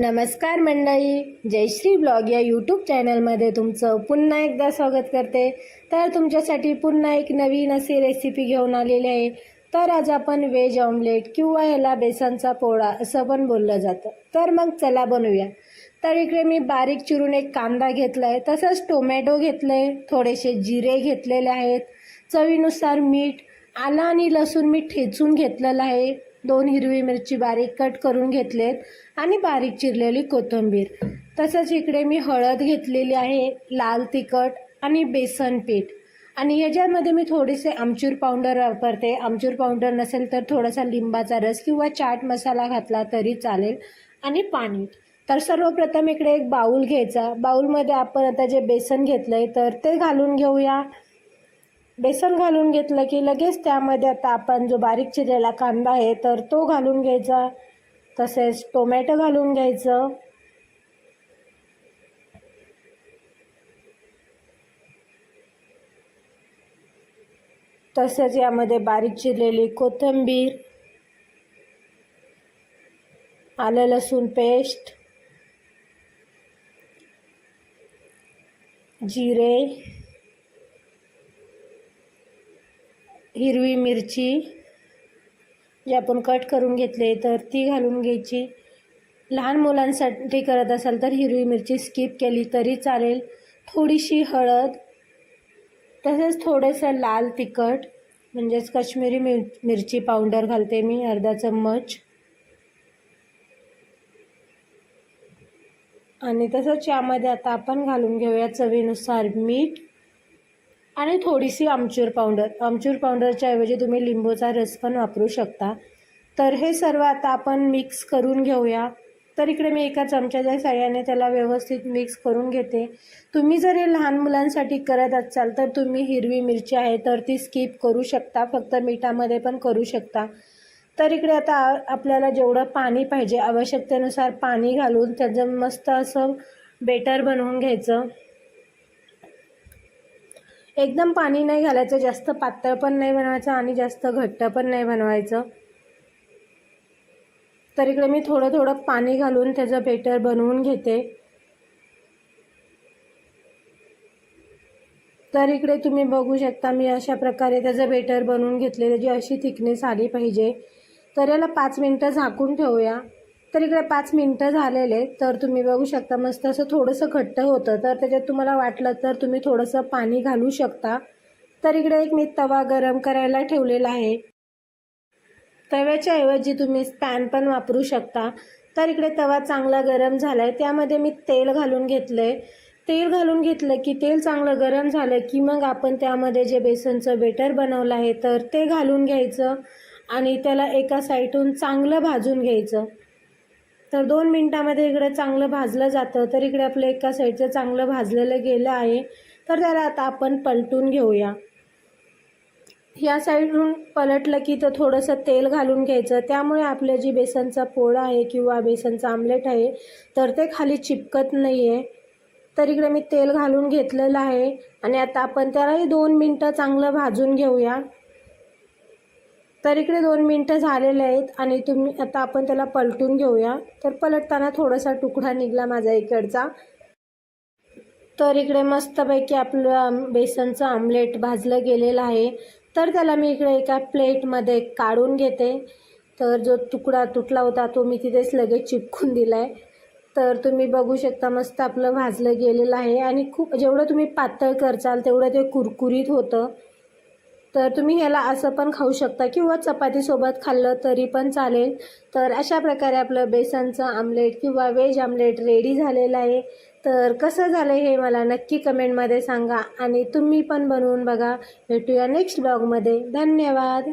नमस्कार मंडळी जयश्री ब्लॉग या यूट्यूब चॅनलमध्ये तुमचं पुन्हा एकदा स्वागत करते. तर तुमच्यासाठी पुन्हा एक नवीन अशी रेसिपी घेऊन आलेली आहे. तर आज आपण व्हेज ऑमलेट किंवा ह्याला बेसनचा पोळा असं पण बोललं जातं. तर मग चला बनवूया. तर इकडे मी बारीक चिरून एक कांदा घेतला आहे तसंच टोमॅटो घेतलं आहे थोडेसे जिरे घेतलेले आहेत. चवीनुसार मीठ आलं आणि लसूण मी ठेचून घेतलेलं आहे. दोन हिरवी मिरची बारीक कट करून घेतलेत आणि बारीक चिरलेली कोथिंबीर. तसंच इकडे मी हळद घेतलेली आहे लाल तिखट आणि बेसन पीठ. आणि ह्याच्यामध्ये मी थोडेसे आमचूर पावडर वापरते. आमचूर पावडर नसेल तर थोडासा लिंबाचा रस किंवा चाट मसाला घातला तरी चालेल आणि पाणी. तर सर्वप्रथम इकडे एक बाऊल घ्यायचा. बाऊलमध्ये आपण आता जे बेसन घेतलं आहे तर ते घालून घेऊया. बेसन घालून घेतलं की लगेच त्यामध्ये आता आपण जो बारीक चिरलेला कांदा आहे तर तो घालून घ्यायचा. तसेच टोमॅटो घालून घ्यायचं. तसेच यामध्ये बारीक चिरलेली कोथिंबीर आलं लसूण पेस्ट जिरे हिरवी मिरची जी आपण कट करून घेतले तर ती घालून घ्यायची. लहान मुलांसाठी करत असाल तर हिरवी मिरची स्किप केली तरी चालेल. थोडीशी हळद तसेच थोडंसं लाल तिखट म्हणजेच कश्मीरी मिर मिरची पावडर घालते मी अर्धा चम्मच. आणि तसंच यामध्ये आता आपण घालून घेऊया चवीनुसार मीठ. आणि थोडीशी आमचूर पावडर. आमचूर पावडरच्या ऐवजी तुम्ही लिंबूचा रस पण वापरू शकता. तर हे सर्व आता आपण मिक्स करून घेऊया. तर इकडे मी एका चमच्याच्या साह्याने त्याला व्यवस्थित मिक्स करून घेते. तुम्ही जर हे लहान मुलांसाठी करत असाल तर तुम्ही हिरवी मिरची आहे तर ती स्किप करू शकता. फक्त मिठामध्ये पण करू शकता. तर इकडे आता आपल्याला जेवढं पाणी पाहिजे आवश्यकतेनुसार पाणी घालून त्याचं मस्त असं बेटर बनवून घ्यायचं. एकदम पाणी नाही घालायचं जास्त पातळ पण नाही बनवायचं आणि जास्त घट्ट पण नाही बनवायचं. तर इकडे मी थोडं थोडं पाणी घालून त्याचं बेटर बनवून घेते. तर इकडे तुम्ही बघू शकता मी अशा प्रकारे त्याचं बेटर बनवून घेतले त्याची अशी थिकनेस आली पाहिजे. तर याला पाच मिनटं झाकून ठेवूया. तर इकडे पाच मिनटं झालेले तर तुम्ही बघू शकता मस्त असं थोडंसं घट्ट होतं. तर त्याच्यात तुम्हाला वाटलं तर तुम्ही थोडंसं पाणी घालू शकता. तर इकडे एक मी तवा गरम करायला ठेवलेला आहे. तव्याच्या ऐवजी तुम्ही पॅन पण वापरू शकता. तर इकडे तवा चांगला गरम झाला आहे त्यामध्ये मी तेल घालून घेतलं आहे तेल घालून घेतलं की तेल चांगलं गरम झालं की मग आपण त्यामध्ये जे बेसनचं बेटर बनवलं आहे तर ते घालून घ्यायचं आणि त्याला एका साईडून चांगलं भाजून घ्यायचं. तर दोन मिनटामध्ये इकडे चांगलं भाजलं जातं. तर इकडे आपलं एका साईडचं चांगलं भाजलेलं गेलं आहे. तर त्याला आता आपण पलटून घेऊया. या साईडहून पलटलं की तर थोडंसं तेल घालून घ्यायचं. त्यामुळे आपलं जी बेसनचा पोळा आहे किंवा बेसनचा आमलेट आहे तर ते खाली चिपकत नाही आहे तर इकडे मी तेल घालून घेतलेलं आहे. आणि आता आपण त्यालाही दोन मिनटं चांगलं भाजून घेऊया. तर इकडे दोन मिनटं झालेले आहेत आणि तुम्ही आता आपण त्याला पलटून घेऊया. तर पलटताना थोडासा तुकडा निघला माझा इकडचा. तर इकडे मस्तपैकी आपलं बेसनचं आमलेट भाजलं गेलेलं आहे. तर त्याला मी इकडे एका प्लेटमध्ये काढून घेते. तर जो तुकडा तुटला होता तो मी तिथेच लगेच चिपकून दिला आहे तर तुम्ही बघू शकता मस्त आपलं भाजलं गेलेलं आहे. आणि खूप जेवढं तुम्ही पातळ करचाल तेवढं ते कुरकुरीत होतं. तर तुम्ही ह्याला असं पण खाऊ शकता किंवा चपातीसोबत खाल्लं तरी पण चालेल. तर अशा प्रकारे आपलं बेसनचं आमलेट किंवा व्हेज आमलेट रेडी झालेलं आहे. तर कसं झालं हे मला नक्की कमेंटमध्ये सांगा आणि तुम्ही पण बनवून बघा. भेटूया नेक्स्ट ब्लॉगमध्ये धन्यवाद.